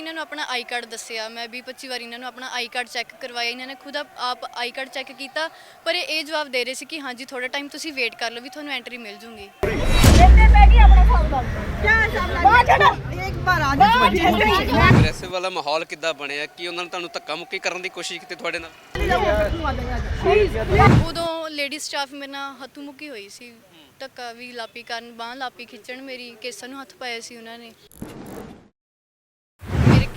ਇਹਨਾਂ ਨੂੰ ਆਪਣਾ ਆਈ ਕਾਰਡ ਦੱਸਿਆ ਮੈਂ 20 25 ਵਾਰ ਇਹਨਾਂ ਨੂੰ ਆਪਣਾ ਆਈ ਕਾਰਡ ਚੈੱਕ ਕਰਵਾਇਆ ਇਹਨਾਂ ਨੇ ਖੁਦ ਆਪ- ਆਈ ਕਾਰਡ ਚੈੱਕ ਕੀਤਾ ਪਰ ਇਹ ਇਹ ਜਵਾਬ ਦੇ ਰਹੇ ਸੀ ਕਿ ਹਾਂਜੀ ਥੋੜਾ ਟਾਈਮ ਤੁਸੀਂ ਵੇਟ ਕਰ ਲਓ ਵੀ ਤੁਹਾਨੂੰ ਐਂਟਰੀ ਮਿਲ ਜੂਗੀ। ਇੱਥੇ ਵਾਲਾ ਮਾਹੌਲ ਕਿੱਦਾਂ ਬਣਿਆ? ਕਿ ਉਹਨਾਂ ਨੇ ਤੁਹਾਨੂੰ ਧੱਕਾ ਮੁੱਕੀ ਕਰਨ ਦੀ ਕੋਸ਼ਿਸ਼ ਕੀਤੀ ਤੁਹਾਡੇ ਨਾਲ? ਉਦੋਂ ਲੇਡੀ ਸਟਾਫ ਮੇਰੇ ਨਾਲ ਹੱਥ ਮੁੱਕੀ ਹੋਈ ਸੀ। ਧੱਕਾ ਵੀ ਲਾਪੀ ਕਰਨ ਬਾਂਹ ਲਾਪੀ ਖਿੱਚਣ ਮੇਰੀ ਕੇਸਾਂ ਨੂੰ ਹੱਥ ਪਾਇਆ ਸੀ ਉਹਨਾਂ ਨੇ।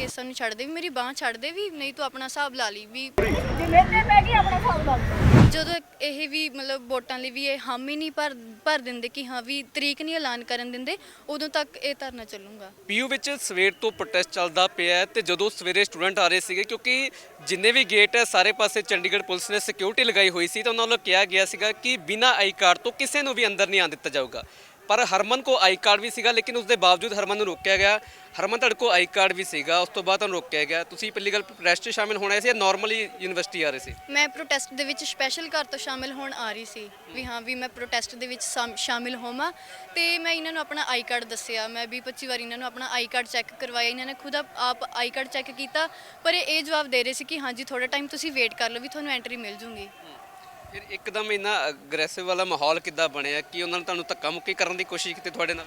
ਕੇਸਾਂ ਨੂੰ ਛੱਡ ਵੀ, ਮੇਰੀ ਬਾਹ ਛੱਡ ਵੀ, ਨਹੀਂ ਤੂੰ ਆਪਣਾ ਹਿਸਾਬ ਲਾ ਲਈ ਵੀ। ਜਿਵੇਂ ਤੇ ਮੈਂ ਕੀ ਆਪਣਾ ਹਿਸਾਬ ਲਾ ਲਈ ਜਦੋਂ ਇਹ ਵੀ ਮਤਲਬ ਵੋਟਾਂ ਲਈ ਵੀ ਇਹ ਹਾਮੀ ਨਹੀਂ ਭਰ ਭਰ ਦਿੰਦੇ ਕਿ ਹਾਂ ਵੀ ਤਰੀਕ ਨਹੀਂ ਐਲਾਨ ਕਰਨ ਦਿੰਦੇ, ਉਦੋਂ ਤੱਕ ਇਹ ਧਰਨਾ ਚੱਲੂਗਾ। ਪੀਯੂ ਵਿੱਚ ਸਵੇਰ ਤੋਂ ਪ੍ਰੋਟੈਸਟ ਚੱਲਦਾ ਪਿਆ ਹੈ ਤੇ ਜਦੋਂ ਸਵੇਰੇ ਸਟੂਡੈਂਟ ਆ ਰਹੇ ਸੀਗੇ, ਕਿਉਂਕਿ ਜਿੰਨੇ ਵੀ ਗੇਟ ਹੈ, ਸਾਰੇ ਪਾਸੇ ਚੰਡੀਗੜ੍ਹ ਪੁਲਿਸ ਨੇ ਸਿਕਿਉਰਿਟੀ ਲਗਾਈ ਹੋਈ ਸੀ, ਤਾਂ ਉਹਨਾਂ ਨੂੰ ਕਿਹਾ ਗਿਆ ਸੀਗਾ ਕਿ ਬਿਨਾਂ ਆਈ ਕਾਰਡ ਤੋਂ ਕਿਸੇ ਨੂੰ ਵੀ ਅੰਦਰ ਨਹੀਂ ਆਣ ਦਿੱਤਾ ਜਾਊਗਾ। ਪਰ ਹਰਮਨ ਕੋ ਆਈ ਕਾਰਡ ਵੀ ਸੀਗਾ, ਲੇਕਿਨ ਉਸ ਦੇ ਬਾਵਜੂਦ ਹਰਮਨ ਨੂੰ ਰੋਕਿਆ ਗਿਆ। ਹਰਮਨ ਤੁਹਾਡੇ ਕੋ ਆਈ ਕਾਰਡ ਵੀ ਸੀਗਾ, ਉਸ ਤੋਂ ਬਾਅਦ ਤੁਹਾਨੂੰ ਰੋਕਿਆ ਗਿਆ। ਤੁਸੀਂ ਪਹਿਲੀ ਗੱਲ ਪ੍ਰੋਟੈਸਟ 'ਚ ਸ਼ਾਮਿਲ ਹੋਣਾ ਸੀ ਜਾਂ ਨਾਰਮਲੀ ਯੂਨੀਵਰਸਿਟੀ ਆ ਰਹੇ ਸੀ? ਮੈਂ ਪ੍ਰੋਟੈਸਟ ਦੇ ਵਿੱਚ ਸਪੈਸ਼ਲ ਘਰ ਤੋਂ ਸ਼ਾਮਿਲ ਹੋਣ ਆ ਰਹੀ ਸੀ, ਵੀ ਹਾਂ, ਵੀ ਮੈਂ ਪ੍ਰੋਟੈਸਟ ਦੇ ਵਿੱਚ ਸ਼ਾਮ- ਸ਼ਾਮਿਲ ਹੋਵਾਂ। ਤੇ ਮੈਂ ਇਹਨਾਂ ਨੂੰ ਆਪਣਾ ਆਈ ਕਾਰਡ ਦੱਸਿਆ। ਮੈਂ 20 25 ਵਾਰੀ ਇਹਨਾਂ ਨੂੰ ਆਪਣਾ ਆਈ ਕਾਰਡ ਚੈੱਕ ਕਰਵਾਇਆ। ਇਹਨਾਂ ਨੇ ਖੁਦ ਆਪ- ਆਪ ਆਈ ਕਾਰਡ ਚੈੱਕ ਕੀਤਾ, ਪਰ ਇਹ ਇਹ ਜਵਾਬ ਦੇ ਰਹੇ ਸੀ ਕਿ ਹਾਂਜੀ ਥੋੜਾ ਟਾਈਮ ਤੁਸੀਂ ਵੇਟ ਕਰ ਲਓ, ਵੀ ਤੁਹਾਨੂੰ ਐਂਟਰੀ ਮਿਲ ਜੂਗੀ। ਫਿਰ ਇੱਕਦਮ ਇੰਨਾ ਅਗਰੈਸਿਵ ਵਾਲਾ ਮਾਹੌਲ ਕਿੱਦਾਂ ਬਣਿਆ? ਕਿ ਉਹਨਾਂ ਨੇ ਤੁਹਾਨੂੰ ਧੱਕਾ ਮੁੱਕੀ ਕਰਨ ਦੀ ਕੋਸ਼ਿਸ਼ ਕੀਤੀ ਤੁਹਾਡੇ ਨਾਲ?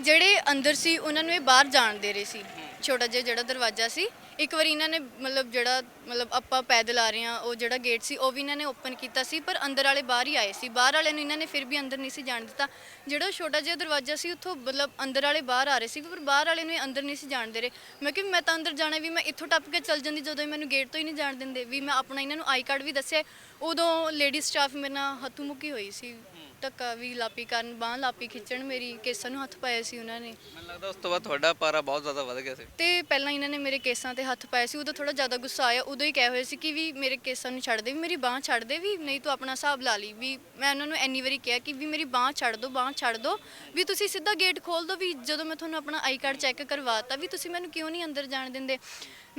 ਜਿਹੜੇ ਅੰਦਰ ਸੀ ਉਹਨਾਂ ਨੂੰ ਇਹ ਬਾਹਰ ਜਾਣ ਦੇ ਰਹੇ ਸੀ। ਛੋਟਾ ਜਿਹਾ ਜਿਹੜਾ ਦਰਵਾਜ਼ਾ ਸੀ ਇੱਕ ਵਾਰੀ ਇਹਨਾਂ ਨੇ ਮਤਲਬ ਜਿਹੜਾ, ਮਤਲਬ ਆਪਾਂ ਪੈਦਲ ਆ ਰਹੇ ਆ ਉਹ ਜਿਹੜਾ ਗੇਟ ਸੀ, ਉਹ ਵੀ ਇਹਨਾਂ ਨੇ ਓਪਨ ਕੀਤਾ ਸੀ, ਪਰ ਅੰਦਰ ਵਾਲੇ ਬਾਹਰ ਹੀ ਆਏ ਸੀ। ਬਾਹਰ ਵਾਲੇ ਨੂੰ ਇਹਨਾਂ ਨੇ ਫਿਰ ਵੀ ਅੰਦਰ ਨਹੀਂ ਸੀ ਜਾਣ ਦਿੱਤਾ। ਜਿਹੜਾ ਛੋਟਾ ਜਿਹਾ ਦਰਵਾਜ਼ਾ ਸੀ, ਉੱਥੋਂ ਮਤਲਬ ਅੰਦਰ ਵਾਲੇ ਬਾਹਰ ਆ ਰਹੇ ਸੀ, ਪਰ ਬਾਹਰ ਵਾਲੇ ਨੂੰ ਇਹ ਅੰਦਰ ਨਹੀਂ ਸੀ ਜਾਣ ਦੇ ਰਹੇ। ਮੈਂ ਕਿ ਮੈਂ ਤਾਂ ਅੰਦਰ ਜਾਣਾ, ਵੀ ਮੈਂ ਇੱਥੋਂ ਟੱਪ ਕੇ ਚੱਲ ਜਾਂਦੀ, ਜਦੋਂ ਇਹ ਮੈਨੂੰ ਗੇਟ ਤੋਂ ਹੀ ਨਹੀਂ ਜਾਣ ਦਿੰਦੇ। ਵੀ ਮੈਂ ਆਪਣਾ ਇਹਨਾਂ ਨੂੰ ਆਈ ਕਾਰਡ ਵੀ ਦੱਸਿਆ। ਉਦੋਂ ਲੇਡੀ ਸਟਾਫ ਮੇਰੇ ਨਾਲ ਹੱਥੂ ਮੁੱਕੀ ਹੋਈ ਸੀ। ਧੱਕਾ ਵੀ ਲਾਪੀ ਕਰਨ ਬਾਹ ਲਾਪੀ ਖਿੱਚਣ ਮੇਰੀ ਕੇਸਾਂ ਨੂੰ ਹੱਥ ਪਾਇਆ ਸੀ ਉਹਨਾਂ ਨੇ। ਮੈਨੂੰ ਲੱਗਦਾ ਉਸ ਤੋਂ ਬਾਅਦ ਤੁਹਾਡਾ ਪਾਰਾ ਬਹੁਤ ਜ਼ਿਆਦਾ ਵੱਧ ਗਿਆ ਸੀ। ਤੇ ਪਹਿਲਾਂ ਇਹਨਾਂ ਨੇ ਮੇਰੇ ਕੇਸਾਂ ਤੇ ਹੱਥ ਪਾਏ ਸੀ ਉਦੋਂ ਥੋੜਾ ਜ਼ਿਆਦਾ ਗੁੱਸਾ ਆਇਆ ਉਦੋਂ ਹੀ ਕਹੇ ਹੋਏ ਸੀ ਕਿ ਵੀ ਮੇਰੇ ਕੇਸਾਂ ਨੂੰ ਛੱਡ ਦੇ ਵੀ ਮੇਰੀ ਬਾਹ ਛੱਡ ਦੇ ਵੀ ਨਹੀਂ ਤੂੰ ਆਪਣਾ ਹਿਸਾਬ ਲਾ ਲਈ ਵੀ ਮੈਂ ਉਹਨਾਂ ਨੂੰ ਇੰਨੀ ਵਾਰੀ ਕਿਹਾ ਕਿ ਵੀ ਮੇਰੀ ਬਾਹ ਛੱਡ ਦਿਓ ਬਾਹ ਛੱਡ ਦਿਓ ਵੀ ਤੁਸੀਂ ਸਿੱਧਾ ਗੇਟ ਖੋਲ ਦਿਓ ਵੀ ਜਦੋਂ ਮੈਂ ਤੁਹਾਨੂੰ ਆਪਣਾ ਆਈ ਕਾਰਡ ਚੈੱਕ ਕਰਵਾਤਾ ਵੀ ਤੁਸੀਂ ਮੈਨੂੰ ਕਿਉਂ ਨਹੀਂ ਅੰਦਰ ਜਾਣ ਦਿੰਦੇ?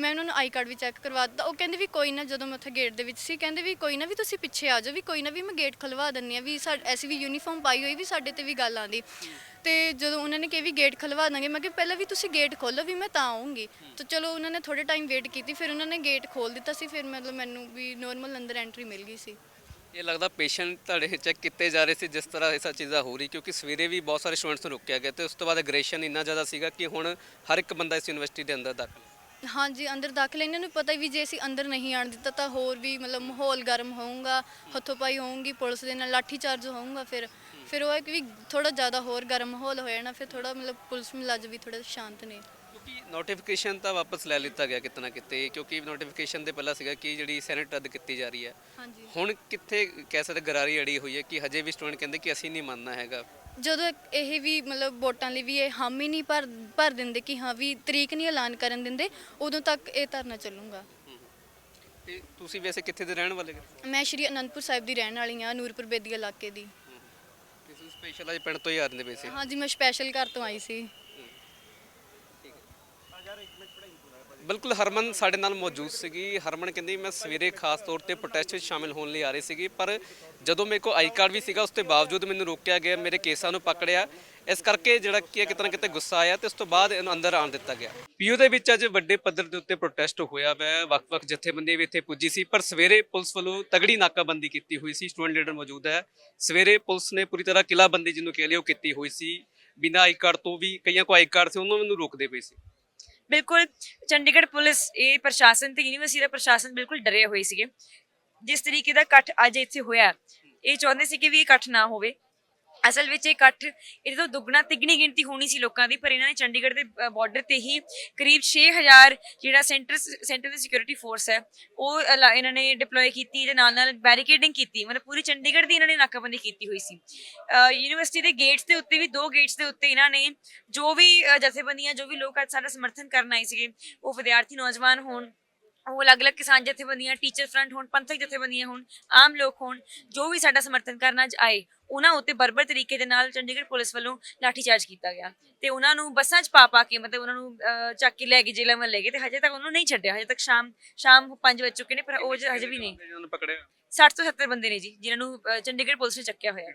ਮੈਂ ਉਹਨਾਂ ਨੂੰ ਆਈ ਕਾਰਡ ਵੀ ਚੈੱਕ ਕਰਵਾ ਦਿੱਤਾ। ਉਹ ਕਹਿੰਦੇ ਵੀ ਕੋਈ ਨਾ, ਜਦੋਂ ਮੈਂ ਉੱਥੇ ਗੇਟ ਦੇ ਵਿੱਚ ਸੀ, ਕਹਿੰਦੇ ਵੀ ਕੋਈ ਨਾ, ਵੀ ਤੁਸੀਂ ਪਿੱਛੇ ਆ ਜਾਓ, ਵੀ ਕੋਈ ਨਾ, ਵੀ ਮੈਂ ਗੇਟ ਖੁਲਵਾ ਦਿੰਨੀ ਆ ਵੀ ਸਾ, ਐਸੀ ਵੀ ਯੂਨੀਫਾਰਮ ਪਾਈ ਹੋਈ ਵੀ ਸਾਡੇ ਤੇ ਵੀ ਗੱਲ ਆਂਦੀ ਤੇ ਜਦੋਂ ਉਹਨਾਂ ਨੇ ਕਿਹਾ ਵੀ ਗੇਟ ਖੁਲਵਾ ਦਾਂਗੇ, ਮੈਂ ਕਿਹਾ ਪਹਿਲਾਂ ਵੀ ਤੁਸੀਂ ਗੇਟ ਖੋਲੋ, ਵੀ ਮੈਂ ਤਾਂ ਆਉਂਗੀ ਤਾਂ ਚਲੋ ਉਹਨਾਂ ਨੇ ਥੋੜੇ ਟਾਈਮ ਵੇਟ ਕੀਤੀ, ਫਿਰ ਉਹਨਾਂ ਨੇ ਗੇਟ ਖੋਲ ਦਿੱਤਾ ਸੀ, ਫਿਰ ਮਤਲਬ ਮੈਨੂੰ ਵੀ ਨੋਰਮਲ ਅੰਦਰ ਐਂਟਰੀ ਮਿਲ ਗਈ ਸੀ। ਇਹ ਲੱਗਦਾ ਪੇਸ਼ੈਂਟ ਤੁਹਾਡੇ ਚੈੱਕ ਕੀਤੇ ਜਾ ਰਹੇ ਸੀ, ਜਿਸ ਤਰ੍ਹਾਂ ਇਹ ਸਭ ਚੀਜ਼ਾਂ ਹੋ ਰਹੀ, ਕਿਉਂਕਿ ਸਵੇਰੇ ਵੀ ਬਹੁਤ ਸਾਰੇ ਸਟੂਡੈਂਟਸ ਨੂੰ ਰੋਕਿਆ ਗਿਆ ਤੇ ਉਸ ਤੋਂ ਬਾਅਦ ਅਗਰੈਸ਼ਨ ਇੰਨਾ ਜ਼ਿਆਦਾ ਸੀਗਾ ਕਿ ਹੁਣ ਹਰ ਇੱਕ ਬੰਦਾ ਇਸ ਯੂਨੀਵਰਸਿਟੀ ਦੇ ਅੰਦਰ ਦਾਖਲ ਹਾਂਜੀ ਅੰਦਰ ਦਾਖਲ ਇਹਨਾਂ ਨੂੰ ਪਤਾ ਵੀ ਜੇ ਅਸੀਂ ਅੰਦਰ ਨਹੀਂ ਆਣ ਦਿੱਤਾ ਤਾਂ ਹੋਰ ਵੀ ਮਤਲਬ ਮਾਹੌਲ ਗਰਮ ਹੋਊਗਾ ਹੱਥੋਂ-ਪਾਈ ਹੋਊਗੀ ਪੁਲਿਸ ਦੇ ਨਾਲ ਲਾਠੀ ਚਾਰਜ ਹੋਊਗਾ ਫਿਰ। ਫਿਰ ਉਹ ਹੈ ਕਿ ਵੀ ਥੋੜਾ ਜ਼ਿਆਦਾ ਹੋਰ ਗਰਮ ਮਾਹੌਲ ਹੋ ਜਾਣਾ ਫਿਰ ਥੋੜਾ ਮਤਲਬ ਪੁਲਿਸ ਮੁਲਾਜ਼ਮ ਵੀ ਥੋੜਾ ਸ਼ਾਂਤ ਨੇ। ਕਿਉਂਕਿ ਨੋਟੀਫਿਕੇਸ਼ਨ ਤਾਂ ਵਾਪਸ ਲੈ ਲਿੱਤਾ ਗਿਆ ਕਿਤਨਾ ਕਿਤੇ ਕਿਉਂਕਿ ਨੋਟੀਫਿਕੇਸ਼ਨ ਦੇ ਪਹਿਲਾਂ ਸੀਗਾ ਕਿ ਜਿਹੜੀ ਸੈਨੇਟ ਰੱਦ ਕੀਤੀ ਜਾ ਰਹੀ ਹੈ। ਹਾਂਜੀ। ਹੁਣ ਕਿੱਥੇ ਕਹਿ ਸਕਦੇ ਗਰਾਰੀ ਅੜੀ ਹੋਈ ਹੈ ਕਿ ਹਜੇ ਵੀ ਸਟੂਡੈਂਟ ਕਹਿੰਦੇ ਕਿ ਅਸੀਂ ਨਹੀਂ ਮੰਨਣਾ ਹੈਗਾ। ਜਦੋਂ ਇਹ ਵੀ ਮਤਲਬ ਵੋਟਾਂ ਲਈ ਵੀ ਇਹ ਹਮ ਹੀ ਨਹੀਂ ਭਰ ਭਰ ਦਿੰਦੇ ਕਿ ਹਾਂ ਵੀ ਤਰੀਕ ਨਹੀਂ ਐਲਾਨ ਕਰਨ ਦਿੰਦੇ ਉਦੋਂ ਤੱਕ ਇਹ ਧਰਨਾ ਚੱਲੂਗਾ। ਤੇ ਤੁਸੀਂ ਵੈਸੇ ਕਿੱਥੇ ਦੇ ਰਹਿਣ ਵਾਲੇ ਹੋ? ਮੈਂ ਸ਼੍ਰੀ ਅਨੰਦਪੁਰ ਸਾਹਿਬ ਦੀ ਰਹਿਣ ਵਾਲੀ ਹਾਂ ਨੂਰਪੁਰ ਬੇਦੀ ਇਲਾਕੇ ਦੀ। ਤੁਸੀਂ ਸਪੈਸ਼ਲ ਅੱਜ ਪਿੰਡ ਤੋਂ ਹੀ ਆ ਰਹੇ ਵੈਸੇ ਹਾਂਜੀ ਮੈਂ ਸਪੈਸ਼ਲ ਘਰ ਤੋਂ ਆਈ ਸੀ। ਬਿਲਕੁਲ ਹਰਮਨ ਸਾਡੇ ਨਾਲ ਮੌਜੂਦ ਸੀਗੀ। ਹਰਮਨ ਕਹਿੰਦੀ ਮੈਂ ਸਵੇਰੇ ਖਾਸ ਤੌਰ ਤੇ ਪ੍ਰੋਟੈਸਟ ਵਿੱਚ ਸ਼ਾਮਿਲ ਹੋਣ ਲਈ ਆ ਰਹੀ ਸੀਗੀ, ਪਰ ਜਦੋਂ ਮੇਰੇ ਕੋਲ ਆਈ ਕਾਰਡ ਵੀ ਸੀਗਾ, ਉਸ ਤੋਂ ਬਾਵਜੂਦ ਮੈਨੂੰ ਰੋਕਿਆ ਗਿਆ, ਮੇਰੇ ਕੇਸਾਂ ਨੂੰ ਪਕੜਿਆ। ਇਸ ਕਰਕੇ ਜਿਹੜਾ ਕੀ ਹੈ ਕਿਤੇ ਨਾ ਕਿਤੇ ਗੁੱਸਾ ਆਇਆ ਤੇ ਉਸ ਤੋਂ ਬਾਅਦ ਇਹਨੂੰ ਅੰਦਰ ਆਉਣ ਦਿੱਤਾ ਗਿਆ। ਪੀਯੂ ਦੇ ਵਿੱਚ ਅੱਜ ਵੱਡੇ ਪੱਧਰ ਦੇ ਉੱਤੇ ਪ੍ਰੋਟੈਸਟ ਹੋਇਆ ਵੈ, ਵੱਖ-ਵੱਖ ਜਥੇਬੰਦੀਆਂ ਵੀ ਇੱਥੇ ਪੁੱਜੀ ਸੀ, ਪਰ ਸਵੇਰੇ ਪੁਲਿਸ ਵੱਲੋਂ ਤਗੜੀ ਨਾਕਾਬੰਦੀ ਕੀਤੀ ਹੋਈ ਸੀ ਸਟੂਡੈਂਟ ਲੀਡਰ ਮੌਜੂਦ ਹੈ। ਸਵੇਰੇ ਪੁਲਿਸ ਨੇ ਪੂਰੀ ਤਰ੍ਹਾਂ ਕਿਲਾਬੰਦੀ ਜਿਹਨੂੰ ਕਹਿ ਲਿਓ ਕੀਤੀ ਹੋਈ ਸੀ। ਬਿਨਾਂ ਆਈ ਕਾਰਡ ਤੋਂ ਵੀ ਕਈਆਂ ਕੋ ਆਈ ਕਾਰਡ ਸੀ, ਉਹਨਾਂ ਨੂੰ ਰੋਕਦੇ ਪਏ ਸੀ। ਬਿਲਕੁਲ ਚੰਡੀਗੜ੍ਹ ਪੁਲਿਸ, ਇਹ ਪ੍ਰਸ਼ਾਸਨ ਤੇ ਯੂਨੀਵਰਸਿਟੀ ਦਾ ਪ੍ਰਸ਼ਾਸਨ ਬਿਲਕੁਲ ਡਰੇ ਹੋਏ ਸੀਗੇ। ਜਿਸ ਤਰੀਕੇ ਦਾ ਇਕੱਠ ਅੱਜ ਇੱਥੇ ਹੋਇਆ, ਇਹ ਚਾਹੁੰਦੇ ਸੀ ਕਿ ਵੀ ਇਹ ਇਕੱਠ ਨਾ ਹੋਵੇ। ਅਸਲ ਵਿੱਚ ਇਹ ਇਕੱਠ ਇਹਦੇ ਤੋਂ ਦੁੱਗਣਾ ਤਿੱਗਣੀ ਗਿਣਤੀ ਹੋਣੀ ਸੀ ਲੋਕਾਂ ਦੀ, ਪਰ ਇਹਨਾਂ ਨੇ ਚੰਡੀਗੜ੍ਹ ਦੇ ਬਾਰਡਰ ਤੇ ਹੀ ਕਰੀਬ 6000 ਜਿਹੜਾ ਸੈਂਟਰ ਸੈਂਟਰ ਦੀ ਸਿਕਿਉਰਿਟੀ ਫੋਰਸ ਹੈ, ਉਹ ਅਲਾ- ਇਹਨਾਂ ਨੇ ਡਿਪਲੋਏ ਕੀਤੀ ਤੇ ਨਾਲ ਨਾਲ ਬੈਰੀਕੇਡਿੰਗ ਕੀਤੀ, ਮਤਲਬ ਪੂਰੀ ਚੰਡੀਗੜ੍ਹ ਦੀ ਇਹਨਾਂ ਨੇ ਨਾਕਾਬੰਦੀ ਕੀਤੀ ਹੋਈ ਸੀ। ਯੂਨੀਵਰਸਿਟੀ ਦੇ ਗੇਟਸ ਦੇ ਉੱਤੇ ਵੀ, ਦੋ ਗੇਟਸ ਦੇ ਉੱਤੇ ਇਹਨਾਂ ਨੇ ਜੋ ਵੀ ਜਥੇਬੰਦੀਆਂ, ਜੋ ਵੀ ਲੋਕ ਅੱਜ ਸਾਡਾ ਸਮਰਥਨ ਕਰਨ ਆਏ ਸੀਗੇ, ਉਹ ਵਿਦਿਆਰਥੀ ਨੌਜਵਾਨ ਹੋਣ ਉਹ ਅਲੱਗ-ਅਲੱਗ ਕਿਸਾਨ ਜਥੇਬੰਦੀਆਂ ਟੀਚਰ ਫਰੰਟ ਹੋਣ ਪੰਥਕ ਜਥੇਬੰਦੀਆਂ ਹੋਣ ਆਮ ਲੋਕ ਹੋਣ ਜੋ ਵੀ ਸਾਡਾ ਸਮਰਥਨ ਕਰਨ ਅੱਜ ਆਏ ਉਹਨਾਂ ਉੱਤੇ ਬਰਬਰ ਤਰੀਕੇ ਦੇ ਨਾਲ ਚੰਡੀਗੜ੍ਹ ਪੁਲਿਸ ਵੱਲੋਂ ਲਾਠੀਚਾਰਜ ਕੀਤਾ ਗਿਆ। ਤੇ ਉਹਨਾਂ ਨੂੰ ਬੱਸਾਂ 'ਚ ਪਾ ਪਾ ਕੇ ਮਤਲਬ ਉਹਨਾਂ ਨੂੰ ਚੱਕ ਕੇ ਲੈ ਗਏ ਜੇਲ੍ਹਾਂ ਵੱਲ ਲੈ ਗਏ ਤੇ ਹਜੇ ਤੱਕ ਉਹਨੂੰ ਨਹੀਂ ਛੱਡਿਆ ਹਜੇ ਤੱਕ ਸ਼ਾਮ ਸ਼ਾਮ 5 ਵਜ ਚੁੱਕੇ ਨੇ ਪਰ ਉਹ ਹਜੇ ਵੀ ਨਹੀਂ। ਜਿਹਨਾਂ ਨੂੰ ਪਕੜਿਆ? 60 ਤੋਂ 70 ਬੰਦੇ ਨੇ ਜੀ ਜਿਨ੍ਹਾਂ ਨੂੰ ਚੰਡੀਗੜ੍ਹ ਪੁਲਿਸ ਨੇ ਚੱਕਿਆ ਹੋਇਆ।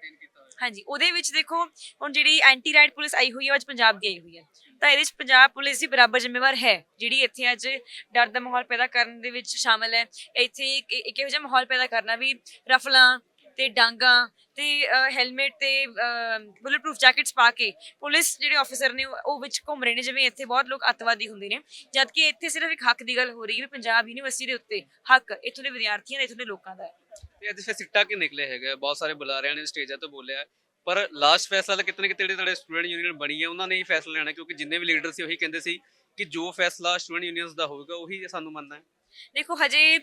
ਹਾਂਜੀ, ਉਹਦੇ ਵਿੱਚ ਦੇਖੋ, ਹੁਣ ਜਿਹੜੀ ਐਂਟੀ ਰਾਈਟ ਪੁਲਿਸ ਆਈ ਹੋਈ ਹੈ, ਉਹ ਅੱਜ ਪੰਜਾਬ ਦੀ ਆਈ ਹੋਈ ਹੈ। ਤਾਂ ਇਹਦੇ ਵਿੱਚ ਪੰਜਾਬ ਪੁਲਿਸ ਦੀ ਬਰਾਬਰ ਜ਼ਿੰਮੇਵਾਰ ਹੈ, ਜਿਹੜੀ ਇੱਥੇ ਅੱਜ ਡਰ ਦਾ ਮਾਹੌਲ ਪੈਦਾ ਕਰਨ ਦੇ ਵਿੱਚ ਸ਼ਾਮਲ ਹੈ। ਇੱਥੇ ਇੱਕ ਇਹੋ ਜਿਹਾ ਮਾਹੌਲ ਪੈਦਾ ਕਰਨਾ ਵੀ ਰਫਲਾਂ ਤੇ ਡਾਂਗਾ ਤੇ ਹੈਲਮਟ ਤੇ ਬੁਲਟ ਪ੍ਰੂਫ ਜੈਕਟਸ ਪਾ ਕੇ ਪੁਲਿਸ ਜਿਹੜੇ ਆਫੀਸਰ ਨੇ, ਉਹ ਵਿੱਚ ਘੁੰਮ ਰਹੇ ਨੇ, ਜਿਵੇਂ ਇੱਥੇ ਬਹੁਤ ਲੋਕ ਅੱਤਵਾਦੀ ਹੁੰਦੇ ਨੇ। ਜਦ ਕਿ ਇੱਥੇ ਸਿਰਫ ਇੱਕ ਹੱਕ ਦੀ ਗੱਲ ਹੋ ਰਹੀ ਹੈ ਵੀ ਪੰਜਾਬ ਯੂਨੀਵਰਸਿਟੀ ਦੇ ਉੱਤੇ ਹੱਕ ਇੱਥੋਂ ਦੇ ਵਿਦਿਆਰਥੀਆਂ ਦਾ, ਇੱਥੋਂ ਦੇ ਲੋਕਾਂ ਦਾ ਤੇ ਅੱਜ ਫਿਰ ਸਿੱਟਾ ਕਿ ਨਿਕਲੇ ਹੈਗਾ ਬਹੁਤ ਸਾਰੇ ਬੁਲਾਰਿਆਂ ਨੇ, ਸਟੇਜਾਂ ਤੋਂ ਬੋਲਿਆ। ਪਰ ਲਾਸਟ ਫੈਸਲਾ ਤਾਂ ਕਿਤੇ ਨਾ ਕਿਤੇ ਜਿਹੜੇ ਤੁਹਾਡੇ ਸਟੂਡੈਂਟ ਯੂਨੀਅਨ ਬਣੀ ਹੈ ਉਹਨਾਂ ਨੇ ਹੀ ਫੈਸਲਾ ਲੈਣਾ, ਕਿਉਂਕਿ ਜਿੰਨੇ ਵੀ ਲੀਡਰ ਸੀ ਉਹੀ ਕਹਿੰਦੇ ਸੀ ਕਿ ਜੋ ਫੈਸਲਾ ਸਟੂਡੈਂਟ ਯੂਨੀਅਨਸ ਦਾ ਹੋਵੇਗਾ ਉਹੀ ਸਾਨੂੰ ਮੰਨਣਾ ਹੈ। ਦੇਖੋ ਹਜੇ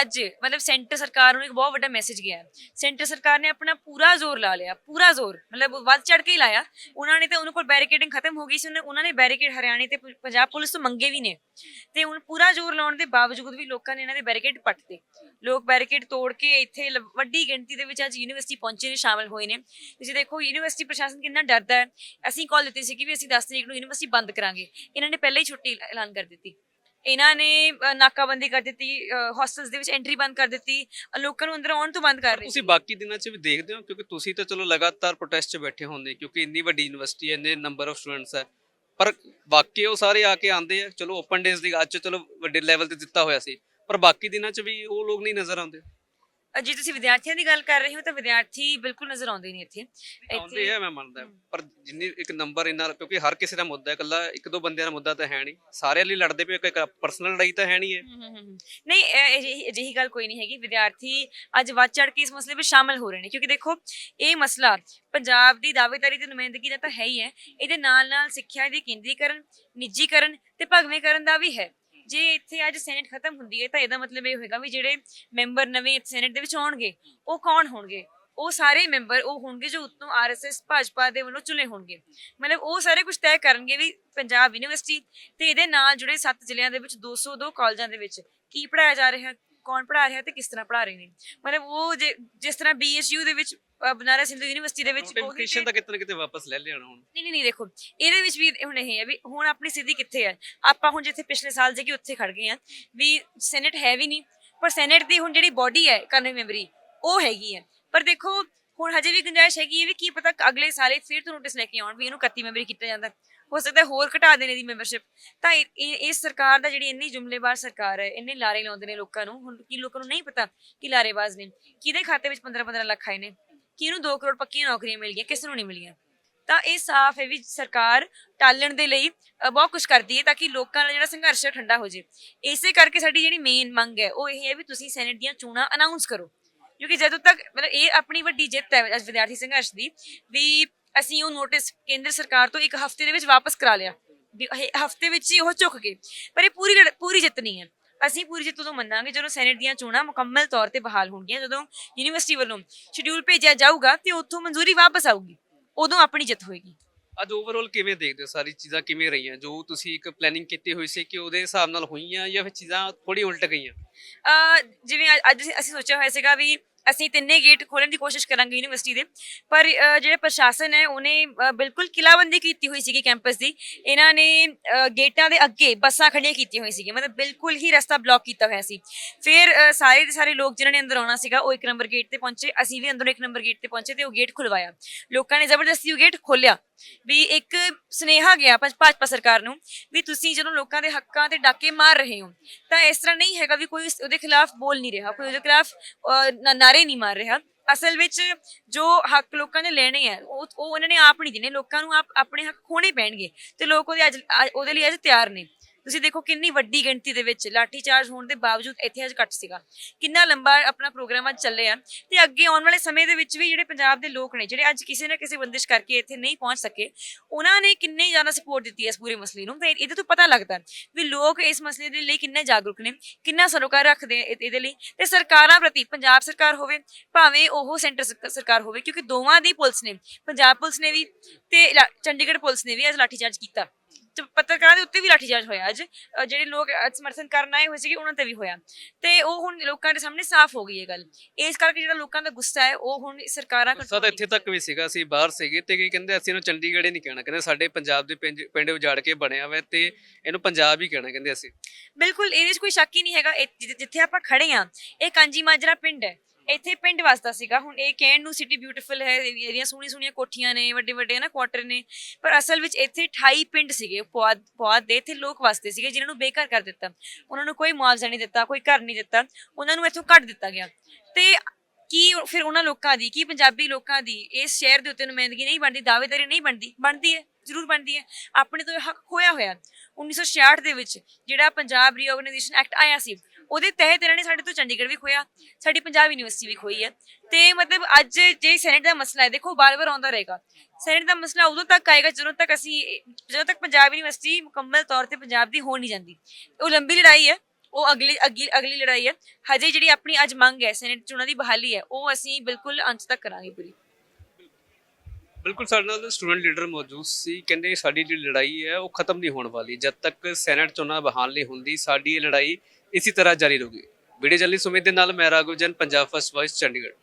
ਅੱਜ ਮਤਲਬ ਸੈਂਟਰ ਸਰਕਾਰ ਨੂੰ ਇੱਕ ਬਹੁਤ ਵੱਡਾ ਮੈਸੇਜ ਗਿਆ। ਸੈਂਟਰ ਸਰਕਾਰ ਨੇ ਆਪਣਾ ਪੂਰਾ ਜ਼ੋਰ ਲਾ ਲਿਆ, ਪੂਰਾ ਜ਼ੋਰ, ਮਤਲਬ ਵੱਧ ਚੜ ਕੇ ਹੀ ਲਾਇਆ। ਉਹਨਾਂ ਨੇ ਤੇ ਉਹਨਾਂ ਕੋਲ ਬੈਰੀਕੇਡਿੰਗ ਖਤਮ ਹੋ ਗਈ ਸੀ, ਉਹਨੇ- ਉਹਨਾਂ ਨੇ ਬੈਰੀਕੇਡ ਹਰਿਆਣੇ ਤੇ ਪੰਜਾਬ ਪੁਲਿਸ ਤੋਂ ਮੰਗੇ ਵੀ ਨੇ। ਤੇ ਹੁਣ ਪੂਰਾ ਜ਼ੋਰ ਲਾਉਣ ਦੇ ਬਾਵਜੂਦ ਵੀ ਲੋਕਾਂ ਨੇ ਇਹਨਾਂ ਦੇ ਬੈਰੀਕੇਡ ਪੱਟਤੇ। ਲੋਕ ਬੈਰੀਕੇਡ ਤੋੜ ਕੇ ਇੱਥੇ ਵੱਡੀ ਗਿਣਤੀ ਦੇ ਵਿੱਚ ਅੱਜ ਯੂਨੀਵਰਸਿਟੀ ਪਹੁੰਚੇ ਨੇ, ਸ਼ਾਮਲ ਹੋਏ ਨੇ। ਤੁਸੀਂ ਦੇਖੋ ਯੂਨੀਵਰਸਿਟੀ ਪ੍ਰਸ਼ਾਸਨ ਕਿੰਨਾ ਡਰਦਾ ਹੈ, ਅਸੀਂ ਕਾਲ ਦਿੱਤੀ ਸੀ ਕਿ ਵੀ ਅਸੀਂ 10 ਤਰੀਕ ਨੂੰ ਯੂਨੀਵਰਸਿਟੀ ਬੰਦ ਕਰਾਂਗੇ। ਇਹਨਾਂ ਨੇ ਪਹਿਲਾਂ ਹੀ ਛੁੱਟੀ ਐਲਾਨ ਕਰ ਦਿੱਤੀ। ਇਹਨਾਂ ਨੇ ਅ, ਨਾਕਾਬੰਦੀ ਕਰ ਦਿੱਤੀ ਹੌਸਟਲਸ ਦੇ ਵਿੱਚ ਐਂਟਰੀ ਬੰਦ ਕਰ ਦਿੱਤੀ ਅ, ਲੋਕਾਂ ਨੂੰ ਅੰਦਰ ਆਉਣ ਤੋਂ ਬੰਦ ਕਰ ਰਹੇ ਤੁਸੀਂ ਬਾਕੀ ਦਿਨਾਂ 'ਚ ਵੀ ਦੇਖਦੇ ਹੋ? ਕਿਉਂਕਿ ਤੁਸੀਂ ਤਾਂ ਚਲੋ ਲਗਾਤਾਰ ਪ੍ਰੋਟੈਸਟ 'ਚ ਬੈਠੇ ਹੁੰਦੇ ਕਿਉਂਕਿ ਇੰਨੀ ਵੱਡੀ ਯੂਨੀਵਰਸਿਟੀ ਹੈ ਇੰਨੇ ਨੰਬਰ ਆਫ ਸਟੂਡੈਂਟਸ ਹੈ। ਪਰ ਬਾਕੀ ਉਹ ਸਾਰੇ ਆ ਕੇ ਆਉਂਦੇ ਆ ਚਲੋ ਓਪਨ ਡੇਜ਼ ਦੀ ਅੱਜ ਚਲੋ ਵੱਡੇ ਲੈਵਲ ਤੇ ਦਿੱਤਾ ਹੋਇਆ ਸੀ। ਪਰ ਬਾਕੀ ਦਿਨਾਂ 'ਚ ਵੀ ਉਹ ਲੋਕ ਨਹੀਂ ਨਜ਼ਰ ਆਉਂਦੇ। ਜੇ ਤੁਸੀਂ ਵਿਦਿਆਰਥੀਆਂ ਦੀ ਗੱਲ ਕਰ ਰਹੇ ਹੋ ਤਾਂ ਵਿਦਿਆਰਥੀ ਬਿਲਕੁਲ ਨਜ਼ਰ ਆਉਂਦੇ ਨਹੀਂ ਇੱਥੇ। ਆਉਂਦੇ ਆ ਮੈਂ ਮੰਨਦਾ। ਪਰ ਜਿੰਨੀ ਇੱਕ ਨੰਬਰ ਇੰਨਾ ਕਿਉਂਕਿ ਹਰ ਕਿਸੇ ਦਾ ਮੁੱਦਾ ਹੈ ਇਕੱਲਾ ਇੱਕ ਦੋ ਬੰਦਿਆਂ ਦਾ ਮੁੱਦਾ ਤਾਂ ਹੈ ਨਹੀਂ। ਸਾਰਿਆਂ ਲਈ ਲੜਦੇ ਪਏ ਇੱਕ ਪਰਸਨਲ ਲੜਾਈ ਤਾਂ ਹੈ ਨਹੀਂ ਹੈ। ਨਹੀਂ ਇਹ- ਅਜਿਹੀ ਅਜਿਹੀ ਗੱਲ ਕੋਈ ਨਹੀਂ ਹੈਗੀ। ਵਿਦਿਆਰਥੀ ਅੱਜ ਵੱਧ ਚੜ ਕੇ ਇਸ ਮਸਲੇ ਵਿੱਚ ਸ਼ਾਮਲ ਹੋ ਰਹੇ ਨੇ। ਕਿਉਂਕਿ ਦੇਖੋ ਇਹ ਮਸਲਾ ਪੰਜਾਬ ਦੀ ਦਾਅਵੇਦਾਰੀ ਤੇ ਨੁਮਾਇੰਦਗੀ ਦਾ ਤਾਂ ਹੈ ਹੀ ਹੈ। ਇਹਦੇ ਨਾਲ ਨਾਲ ਸਿੱਖਿਆ ਦੀ ਕੇਂਦਰੀਕਰਨ ਨਿੱਜੀਕਰਨ ਤੇ ਭਗਵੇਂਕਰਨ ਦਾ ਵੀ ਹੈ। ਜੇ ਇੱਥੇ ਅੱਜ ਸੈਨੇਟ ਖਤਮ ਹੁੰਦੀ ਹੈ ਤਾਂ ਇਹਦਾ ਮਤਲਬ ਇਹ ਹੋਏਗਾ ਵੀ ਜਿਹੜੇ ਮੈਂਬਰ ਨਵੇਂ ਸੈਨੇਟ ਦੇ ਵਿੱਚ ਆਉਣਗੇ, ਉਹ ਕੌਣ ਹੋਣਗੇ? ਉਹ ਸਾਰੇ ਮੈਂਬਰ ਉਹ ਹੋਣਗੇ ਜੋ ਉਤੋਂ ਆਰਐਸਐਸ ਭਾਜਪਾ ਦੇ ਵੱਲੋਂ ਚੁਣੇ ਹੋਣਗੇ। ਮਤਲਬ ਉਹ ਸਾਰੇ ਕੁਝ ਤੈਅ ਕਰਨਗੇ ਵੀ ਪੰਜਾਬ ਯੂਨੀਵਰਸਿਟੀ ਤੇ ਇਹਦੇ ਨਾਲ ਜੁੜੇ ਸੱਤ ਜ਼ਿਲ੍ਹਿਆਂ ਦੇ ਵਿੱਚ 202 ਕਾਲਜਾਂ ਦੇ ਵਿੱਚ ਕੀ ਪੜਾਇਆ ਜਾ ਰਿਹਾ ਕੌਣ ਪੜਾ ਰਿਹਾ ਤੇ ਕਿਸ ਤਰ੍ਹਾਂ ਪੜਾ ਰਹੇ ਨੇ। ਮਤਲਬ ਉਹ ਜੇ- ਜਿਸ ਤਰ੍ਹਾਂ ਬੀਐਸਯੂ ਦੇ ਵਿੱਚ ਅ, ਬਨਾਰਸ ਹਿੰਦੂ ਯੂਨੀਵਰਸਿਟੀ ਦੇ ਵਿੱਚ ਉਹੀ ਨੋਟੀਫਿਕੇਸ਼ਨ ਤੇ- ਕਿਤੇ ਨਾ ਕਿਤੇ ਵਾਪਸ ਲੈ ਲਿਆਣਾ ਹੁਣ। ਨਹੀਂ ਨਹੀਂ ਨਹੀਂ ਦੇਖੋ ਇਹਦੇ ਵਿੱਚ ਵੀ ਹੁਣ ਇਹ ਹੈ ਵੀ ਹੁਣ ਆਪਣੀ ਸਿੱਧੀ ਕਿੱਥੇ ਹੈ। ਆਪਾਂ ਹੁਣ ਜਿੱਥੇ ਪਿਛਲੇ ਸਾਲ ਜੇ ਕਿ ਉੱਥੇ ਖੜ ਗਏ ਆ ਵੀ ਸੈਨੇਟ ਹੈ ਵੀ ਨਹੀਂ ਪਰ ਸੈਨੇਟ ਦੀ ਹੁਣ ਜਿਹੜੀ ਬਾਡੀ ਹੈ ਕਾਨੂੰਨੀ ਮੈਂਬਰੀ ਉਹ ਹੈਗੀ ਹੈ। ਪਰ ਦੇਖੋ ਹੁਣ ਹਜੇ ਵੀ ਗੁੰਜਾਇਸ਼ ਹੈਗੀ ਹੈ ਵੀ ਕੀ ਪਤਾ ਅਗਲੇ ਸਾਲੇ ਫਿਰ ਤੋਂ ਨੋਟਿਸ ਲੈ ਕੇ ਆਉਣ ਵੀ ਇਹਨੂੰ 31 ਮੈਂਬਰੀ ਕੀਤਾ ਜਾਂਦਾ। ਹੋ ਹੋ ਸਕਦਾ ਹੋਰ ਘਟਾ ਦੇਣੇ ਦੀ ਮੈਂਬਰਸ਼ਿਪ ਤਾਂ ਇਹ- ਇਸ ਸਰਕਾਰ ਦਾ ਜਿਹੜੀ ਇੰਨੀ ਜੁਮਲੇਬਾਰ ਸਰਕਾਰ ਹੈ, ਇੰਨੇ ਲਾਰੇ ਲਾਉਂਦੇ ਨੇ ਲੋਕਾਂ ਨੂੰ। ਹੁਣ ਕੀ ਲੋਕਾਂ ਨੂੰ ਨਹੀਂ ਪਤਾ ਕਿ ਲਾਰੇਬਾਜ਼ ਨੇ। ਕਿਹਦੇ ਖਾਤੇ ਵਿੱਚ 15 15 ਲੱਖ ਆਏ ਨੇ? ਕਿਹਨੂੰ 2 ਕਰੋੜ ਪੱਕੀਆਂ ਨੌਕਰੀਆਂ ਮਿਲ ਗਈਆਂ, ਕਿਸ ਨੂੰ ਨਹੀਂ ਮਿਲੀਆਂ। ਤਾਂ ਇਹ ਸਾਫ਼ ਹੈ ਵੀ ਸਰਕਾਰ ਟਾਲਣ ਦੇ ਲਈ ਬਹੁਤ ਕੁਝ ਕਰਦੀ ਹੈ ਤਾਂ ਕਿ ਲੋਕਾਂ ਦਾ ਜਿਹੜਾ ਸੰਘਰਸ਼ ਹੈ ਠੰਡਾ ਹੋ ਜੇ ਇਸੇ ਕਰਕੇ ਸਾਡੀ ਜਿਹੜੀ ਮੇਨ ਮੰਗ ਹੈ, ਉਹ ਇਹ ਹੈ ਵੀ ਤੁਸੀਂ ਸੈਨੇਟ ਦੀਆਂ ਚੋਣਾਂ ਅਨਾਉਂਸ ਕਰੋ। ਕਿਉਂਕਿ ਜਦੋਂ ਤੱਕ, ਮਤਲਬ ਇਹ ਆਪਣੀ ਵੱਡੀ ਜਿੱਤ ਹੈ ਅੱਜ ਵਿਦਿਆਰਥੀ ਸੰਘਰਸ਼ ਦੀ, ਵੀ ਅਸੀਂ ਉਹ ਨੋਟਿਸ ਕੇਂਦਰ ਸਰਕਾਰ ਤੋਂ ਇੱਕ ਹਫ਼ਤੇ ਦੇ ਵਿੱਚ ਵਾਪਸ ਕਰਾ ਲਿਆ। ਹਫ਼ਤੇ ਵਿੱਚ ਹੀ ਉਹ ਝੁਕ ਗਏ। ਪਰ ਇਹ ਪੂਰੀ ਪੂਰੀ ਜਿੱਤ ਨਹੀਂ ਹੈ। ਅਸੀਂ ਪੂਰੀ ਜਿੱਤ ਉਦੋਂ ਮੰਨਾਂਗੇ ਜਦੋਂ ਸੈਨੇਟ ਦੀਆਂ ਚੋਣਾਂ ਮੁਕੰਮਲ ਤੌਰ ਤੇ ਬਹਾਲ ਹੋਣਗੀਆਂ ਜਦੋਂ ਯੂਨੀਵਰਸਿਟੀ ਵੱਲੋਂ ਸ਼ਡਿਊਲ ਭੇਜਿਆ ਜਾਊਗਾ ਤੇ ਉੱਥੋਂ ਮਨਜ਼ੂਰੀ ਵਾਪਸ ਆਊਗੀ। ਉਦੋਂ ਆਪਣੀ ਜਿੱਤ ਹੋਏਗੀ। ਅੱਜ ਓਵਰਆਲ ਕਿਵੇਂ ਦੇਖਦੇ ਹੋ ਸਾਰੀ ਚੀਜ਼ਾਂ ਕਿਵੇਂ ਰਹੀਆਂ? ਜੋ ਤੁਸੀਂ ਇੱਕ ਪਲੈਨਿੰਗ ਕੀਤੀ ਹੋਈ ਸੀ ਕਿ ਉਹਦੇ ਹਿਸਾਬ ਨਾਲ ਹੋਈਆਂ ਜਾਂ ਫਿਰ ਚੀਜ਼ਾਂ ਥੋੜੀ ਉਲਟ ਗਈਆਂ? ਜਿਵੇਂ ਅੱਜ ਅਸੀਂ ਸੋਚਿਆ ਹੋਇਆ ਸੀਗਾ ਵੀ ਅਸੀਂ ਤਿੰਨੇ ਗੇਟ ਖੋਲਣ ਦੀ ਕੋਸ਼ਿਸ਼ ਕਰਾਂਗੇ ਯੂਨੀਵਰਸਿਟੀ ਦੇ। ਪਰ ਅਹ ਜਿਹੜੇ ਪ੍ਰਸ਼ਾਸਨ ਹੈ ਉਹਨੇ ਅਹ ਬਿਲਕੁਲ ਕਿਲਾਬੰਦੀ ਕੀਤੀ ਹੋਈ ਸੀਗੀ ਕੈਂਪਸ ਦੀ। ਇਹਨਾਂ ਨੇ ਅਹ ਗੇਟਾਂ ਦੇ ਅੱਗੇ ਬੱਸਾਂ ਖੜੀਆਂ ਕੀਤੀਆਂ ਹੋਈਆਂ ਸੀਗੀਆਂ। ਮਤਲਬ ਬਿਲਕੁਲ ਹੀ ਰਸਤਾ ਬਲੌਕ ਕੀਤਾ ਹੋਇਆ ਸੀ। ਫਿਰ ਅਹ ਸਾਰੇ ਦੇ ਸਾਰੇ ਲੋਕ ਜਿਨ੍ਹਾਂ ਨੇ ਅੰਦਰ ਆਉਣਾ ਸੀਗਾ ਉਹ ਇੱਕ ਨੰਬਰ ਗੇਟ ਤੇ ਪਹੁੰਚੇ। ਅਸੀਂ ਵੀ ਅੰਦਰੋਂ ਇੱਕ ਨੰਬਰ ਗੇਟ ਤੇ ਪਹੁੰਚੇ ਤੇ ਉਹ ਗੇਟ ਖੁਲਵਾਇਆ। ਲੋਕਾਂ ਨੇ ਜ਼ਬਰਦਸਤੀ ਉਹ ਗੇਟ ਖੋਲਿਆ ਵੀ ਇੱਕ ਸਨੇਹਾ ਗਿਆ ਭਾ- ਭਾਜਪਾ ਸਰਕਾਰ ਨੂੰ ਵੀ ਤੁਸੀਂ ਜਦੋਂ ਲੋਕਾਂ ਦੇ ਹੱਕਾਂ ਤੇ ਡਾਕੇ ਮਾਰ ਰਹੇ ਹੋ ਤਾਂ ਇਸ ਤਰ੍ਹਾਂ ਨਹੀਂ ਹੈਗਾ ਵੀ ਕੋਈ ਉਸ- ਉਹਦੇ ਖਿਲਾਫ ਬੋਲ ਨਹੀਂ ਰਿਹਾ। ਕੋਈ ਉਹਦੇ ਖਿਲਾਫ ਅਹ, ਨਾ- ਨਾਅਰੇ ਨਹੀਂ ਮਾਰ ਰਿਹਾ। ਅਸਲ ਵਿੱਚ ਜੋ ਹੱਕ ਲੋਕਾਂ ਨੇ ਲੈਣੇ ਆ, ਉਹ ਉਹ ਉਹਨਾਂ ਨੇ ਆਪ ਨਹੀਂ ਦੇਣੇ। ਲੋਕਾਂ ਨੂੰ ਆਪ ਆਪਣੇ ਹੱਕ ਖੋਣੇ ਪੈਣਗੇ ਤੇ ਲੋਕ ਉਹਦੇ ਅੱਜ- ਉਹਦੇ ਲਈ ਅੱਜ ਤਿਆਰ ਨੇ। ਤੁਸੀਂ ਦੇਖੋ ਕਿੰਨੀ ਵੱਡੀ ਗਿਣਤੀ ਦੇ ਵਿੱਚ ਲਾਠੀ ਚਾਰਜ ਹੋਣ ਦੇ ਬਾਵਜੂਦ ਇੱਥੇ ਅੱਜ ਕੱਟ ਸੀਗਾ। ਕਿੰਨਾ ਲੰਬਾ ਆਪਣਾ ਪ੍ਰੋਗਰਾਮ ਅੱਜ ਚੱਲਿਆ ਤੇ ਅੱਗੇ ਆਉਣ ਵਾਲੇ ਸਮੇਂ ਦੇ ਵਿੱਚ ਵੀ ਜਿਹੜੇ ਪੰਜਾਬ ਦੇ ਲੋਕ ਨੇ, ਜਿਹੜੇ ਅੱਜ ਕਿਸੇ ਨਾ ਕਿਸੇ ਬੰਦਿਸ਼ ਕਰਕੇ ਇੱਥੇ ਨਹੀਂ ਪਹੁੰਚ ਸਕੇ, ਉਹਨਾਂ ਨੇ ਕਿੰਨੀ ਜ਼ਿਆਦਾ ਸਪੋਰਟ ਦਿੱਤੀ ਹੈ ਇਸ ਪੂਰੇ ਮਸਲੇ ਨੂੰ। ਤੇ ਇਹਦੇ ਤੋਂ ਪਤਾ ਲੱਗਦਾ ਵੀ ਲੋਕ ਇਸ ਮਸਲੇ ਦੇ ਲਈ ਕਿੰਨੇ ਜਾਗਰੂਕ ਨੇ, ਕਿੰਨਾ ਸਰੋਕਾਰ ਰੱਖਦੇ ਇਹ- ਇਹਦੇ ਲਈ ਤੇ ਸਰਕਾਰਾਂ ਪ੍ਰਤੀ ਪੰਜਾਬ ਸਰਕਾਰ ਹੋਵੇ, ਭਾਵੇਂ ਉਹ ਸੈਂਟਰ ਸਰਕ- ਸਰਕਾਰ ਹੋਵੇ, ਕਿਉਂਕਿ ਦੋਵਾਂ ਦੀ ਪੁਲਿਸ ਨੇ, ਪੰਜਾਬ ਪੁਲਿਸ ਨੇ ਵੀ ਤੇ ਲਾ- ਚੰਡੀਗੜ੍ਹ ਪੁਲਿਸ ਨੇ ਵੀ ਅੱਜ ਲਾਠੀਚਾਰਜ ਕੀਤਾ। ਪੱਤਰਕਾਰਾਂ ਦੇ ਉੱਤੇ ਵੀ ਲਾਠੀਚਾਰਜ ਹੋਇਆ ਅੱਜ। ਅ, ਜਿਹੜੇ ਲੋਕ ਅੱਜ ਸਮਰਥਨ ਕਰਨ ਆਏ ਹੋਏ ਸੀਗੇ ਉਹਨਾਂ ਤੇ ਵੀ ਹੋਇਆ। ਤੇ ਉਹ ਹੁਣ ਲੋਕਾਂ ਦੇ ਸਾਹਮਣੇ ਸਾਫ਼ ਹੋ ਗਈ ਇਹ ਗੱਲ। ਇਸ ਕਰਕੇ ਜਿਹੜਾ ਲੋਕਾਂ ਦਾ ਗੁੱਸਾ ਹੈ ਉਹ ਹੁਣ ਸਰਕਾਰਾਂ ਗੁੱਸਾ control ਤਾਂ ਇੱਥੇ ਤੱਕ ਵੀ ਸੀਗਾ ਅਸੀਂ ਬਾਹਰ ਸੀਗੇ ਤੇ ਕੀ ਕਹਿੰਦੇ ਅਸੀਂ ਇਹਨੂੰ ਚੰਡੀਗੜ੍ਹ ਹੀ ਨਹੀਂ ਕਹਿਣਾ ਕਹਿੰਦੇ ਸਾਡੇ ਪੰਜਾਬ ਦੇ ਪਿੰਜ- ਪਿੰਡ ਉਜਾੜ ਕੇ ਬਣਿਆ ਹੋਇਆ ਤੇ ਇਹਨੂੰ ਪੰਜਾਬ ਹੀ ਕਹਿਣਾ ਕਹਿੰਦੇ ਅਸੀਂ। ਬਿਲਕੁਲ ਇਹਦੇ 'ਚ ਕੋਈ ਸ਼ੱਕ ਹੀ ਨਹੀਂ ਹੈਗਾ। ਇਹ ਜਿ- ਜਿੱਥੇ ਆਪਾਂ ਖੜੇ ਆ ਇਹ ਕਾਂਜੀ ਮਾਜਰਾ ਪਿੰਡ ਹੈ। ਇੱਥੇ ਪਿੰਡ ਵਸਦਾ ਸੀਗਾ। ਹੁਣ ਇਹ ਕਹਿਣ ਨੂੰ ਸਿਟੀ ਬਿਊਟੀਫੁਲ ਹੈ, ਇਹਦੀਆਂ ਸੋਹਣੀ ਸੋਹਣੀਆਂ ਕੋਠੀਆਂ ਨੇ ਵੱਡੇ ਵੱਡੇ ਨਾ ਕੁਆਟਰ ਨੇ। ਪਰ ਅਸਲ ਵਿੱਚ ਇੱਥੇ 28 ਪਿੰਡ ਸੀਗੇ, ਪੁਆਧ ਪੁਆਧ ਦੇ ਇੱਥੇ ਲੋਕ ਵਸਦੇ ਸੀਗੇ ਜਿਨ੍ਹਾਂ ਨੂੰ ਬੇਘਰ ਕਰ ਦਿੱਤਾ। ਉਹਨਾਂ ਨੂੰ ਕੋਈ ਮੁਆਵਜ਼ਾ ਨਹੀਂ ਦਿੱਤਾ, ਕੋਈ ਘਰ ਨਹੀਂ ਦਿੱਤਾ। ਉਹਨਾਂ ਨੂੰ ਇੱਥੋਂ ਕੱਢ ਦਿੱਤਾ ਗਿਆ। ਤੇ ਕੀ ਫਿਰ ਉਹਨਾਂ ਲੋਕਾਂ ਦੀ, ਕੀ ਪੰਜਾਬੀ ਲੋਕਾਂ ਦੀ ਇਸ ਸ਼ਹਿਰ ਦੇ ਉੱਤੇ ਨੁਮਾਇੰਦਗੀ ਨਹੀਂ ਬਣਦੀ, ਦਾਅਵੇਦਾਰੀ ਨਹੀਂ ਬਣਦੀ? ਬਣਦੀ ਹੈ, ਜ਼ਰੂਰ ਬਣਦੀ ਹੈ। ਆਪਣੇ ਤੋਂ ਇਹ ਹੱਕ ਖੋਇਆ ਹੋਇਆ। 1966 ਦੇ ਵਿੱਚ ਜਿਹੜਾ ਪੰਜਾਬ ਰੀਆਰਗੇਨਾਈਜੇਸ਼ਨ ਐਕਟ ਆਇਆ ਸੀ ਉਹਦੇ ਤਹਿਤ ਇਹਨਾਂ ਨੇ ਸਾਡੇ ਤੋਂ ਚੰਡੀਗੜ੍ਹ ਵੀ ਖੋਇਆ ਸਾਡੀ ਪੰਜਾਬ ਯੂਨੀਵਰਸਿਟੀ ਵੀ ਖੋਈ ਹੈ। ਤੇ ਮਤਲਬ ਅੱਜ ਜੇ ਸੈਨੇਟ ਦਾ ਮਸਲਾ ਹੈ, ਦੇਖੋ ਬਾਰ-ਬਾਰ ਆਉਂਦਾ ਰਹੇਗਾ। ਸੈਨੇਟ ਦਾ ਮਸਲਾ ਉਦੋਂ ਤੱਕ ਆਏਗਾ ਜਦੋਂ ਤੱਕ ਅਸੀਂ, ਜਦੋਂ ਤੱਕ ਪੰਜਾਬ ਯੂਨੀਵਰਸਿਟੀ ਮੁਕੰਮਲ ਤੌਰ ਤੇ ਪੰਜਾਬ ਦੀ ਹੋ ਨਹੀਂ ਜਾਂਦੀ। ਉਹ ਲੰਬੀ ਲੜਾਈ ਹੈ, ਉਹ ਅਗਲੀ ਅਗਲੀ ਅਗਲੀ ਲੜਾਈ ਹੈ। ਹਜੇ ਜਿਹੜੀ ਆਪਣੀ ਅੱਜ ਮੰਗ ਹੈ ਸੈਨੇਟ ਚ ਦੀ ਬਹਾਲੀ ਹੈ, ਉਹ ਅਸੀਂ ਬਿਲਕੁਲ ਅੰਤ ਤੱਕ ਕਰਾਂਗੇ ਪੂਰੀ। ਬਿਲਕੁਲ, ਸਾਡੇ ਨਾਲ ਸਟੂਡੈਂਟ ਲੀਡਰ ਮੌਜੂਦ ਸੀ, ਕਹਿੰਦੇ ਸਾਡੀ ਜਿਹੜੀ ਲੜਾਈ ਹੈ, ਉਹ ਖਤਮ ਨਹੀਂ ਹੋਣ ਵਾਲੀ। ਜਦ ਤੱਕ ਸੈਨੇਟ ਚੋਣਾਂ ਬਹਾਲ ਨਹੀਂ ਹੁੰਦੀ, ਸਾਡੀ ਇਹ ਲੜਾਈ ਇਸੇ ਤਰ੍ਹਾਂ ਜਾਰੀ ਰਹੂਗੀ। ਵੀਡੀਓ ਜਰਨਲਿਸਟ ਸੁਮਿਤ ਦੇ ਨਾਲ, ਮੈਂ ਰਾਘਵ ਜਨ, ਪੰਜਾਬ ਫਸਟ ਵਾਇਸ ਚੰਡੀਗੜ੍ਹ।